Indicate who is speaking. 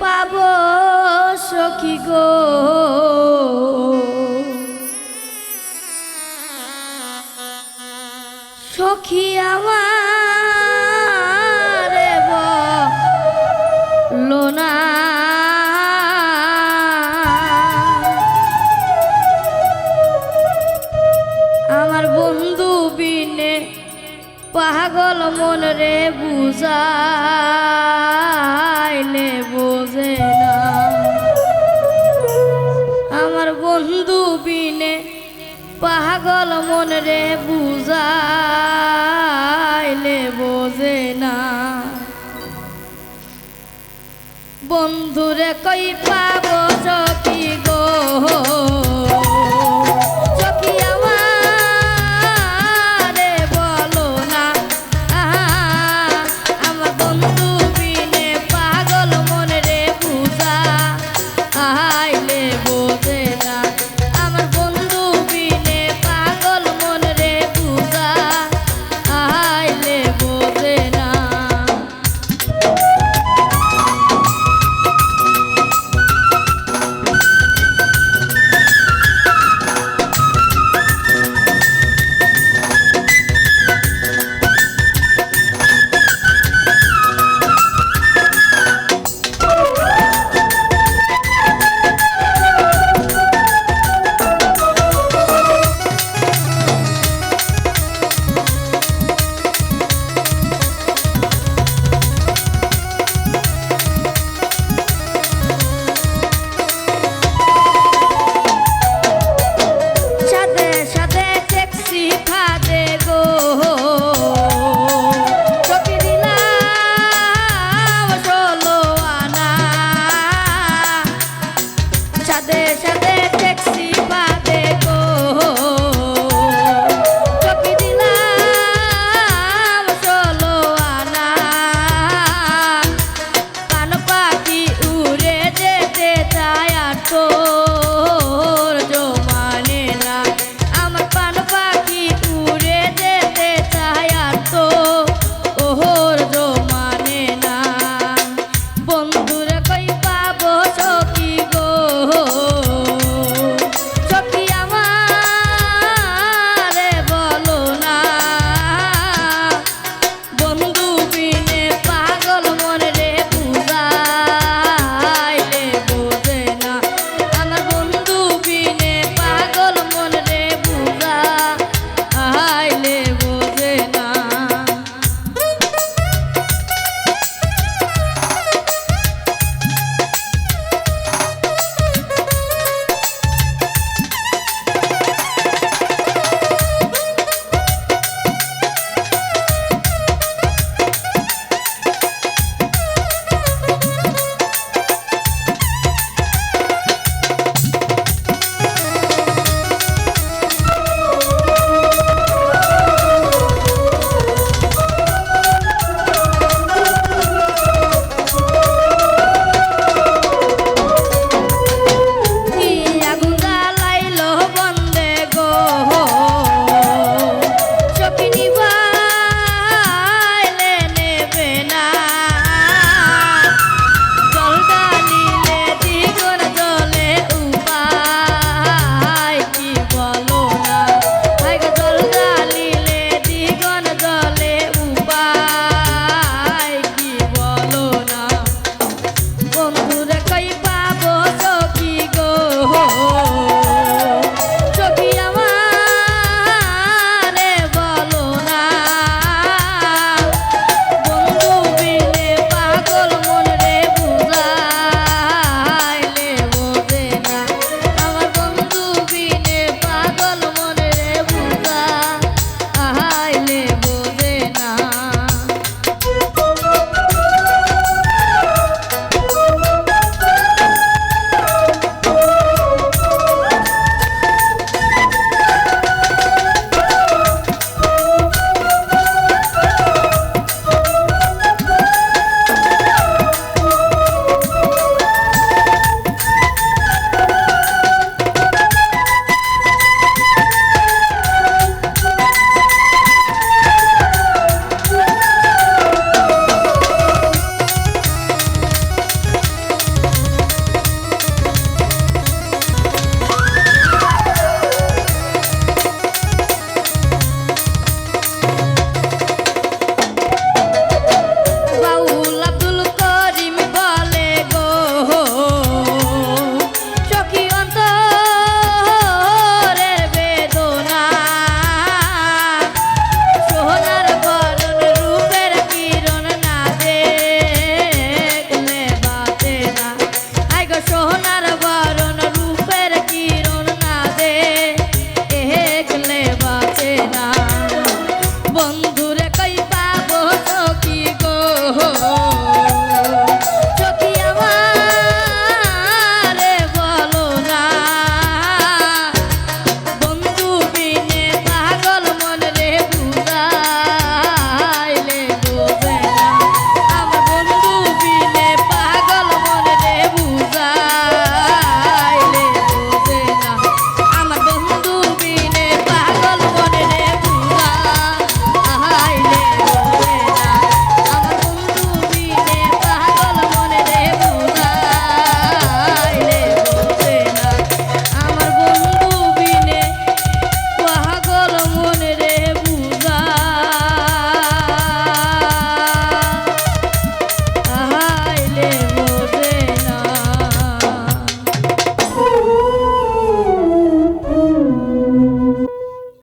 Speaker 1: পাবো সখী গো? সখী আমার পাগল মন রে বুঝাইলে বোঝে না। আমার বন্ধু বিনে পাগল মন রে বুঝাইলে বোঝে না। বন্ধুরে কই পাবো সখী গো।